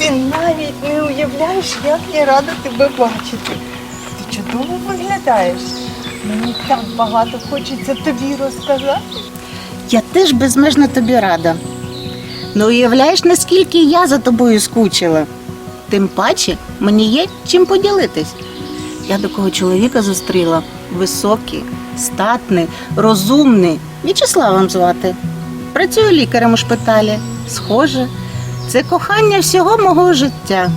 Ти навіть не уявляєш, як я рада тебе бачити. Ти чудово виглядаєш. Мені так багато хочеться тобі розказати. Я теж безмежно тобі рада. Не уявляєш, наскільки я за тобою скучила. Тим паче мені є чим поділитись. Я такого чоловіка зустріла високий, статний, розумний. В'ячеславом звати. Працюю лікарем у шпиталі. Схоже, це кохання всього мого життя.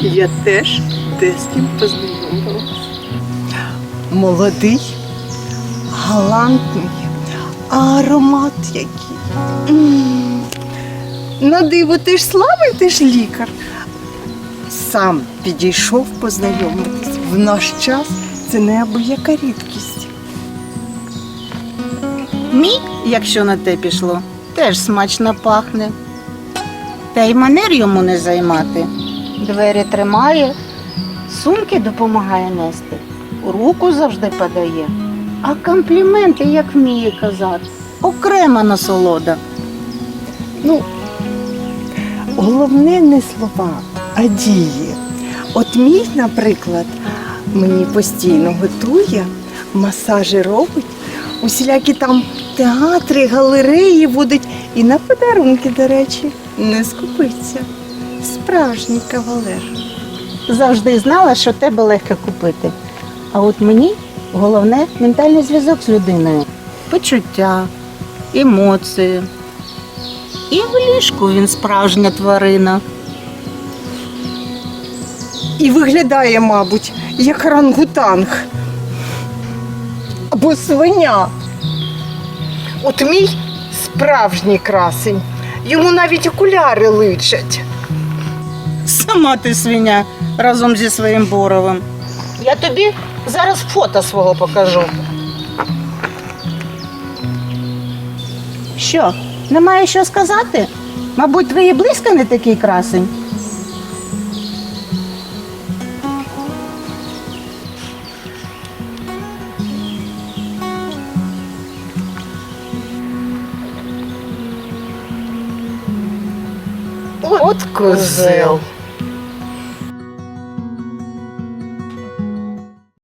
Я теж десь з ким познайомилась. Молодий, галантний, а аромат який. М. На диво, ти ж славий, ти ж лікар. Сам підійшов познайомитись. В наш час це неабияка рідкість. Мій, якщо на те пішло, теж смачно пахне. Та й манер йому не займати. Двері тримає, сумки допомагає нести, руку завжди подає. А компліменти, як вміє казати, окрема насолода. Ну, головне не слова, а дії. От мій, наприклад, мені постійно готує, масажі робить, усілякі там театри, галереї водить і на подарунки, до речі, не скупиться. Справжній кавалер. Завжди знала, що тебе легко купити. А от мені головне ментальний зв'язок з людиною. Почуття, емоції. І в ліжку він справжня тварина. І виглядає, мабуть, як рангутанг. Або свиня. От мій справжній красень. Йому навіть окуляри личать. Сама ти свиня разом зі своїм боровим. Я тобі зараз фото свого покажу. Що, немає що сказати? Мабуть, твої близько не такий красень. От козел.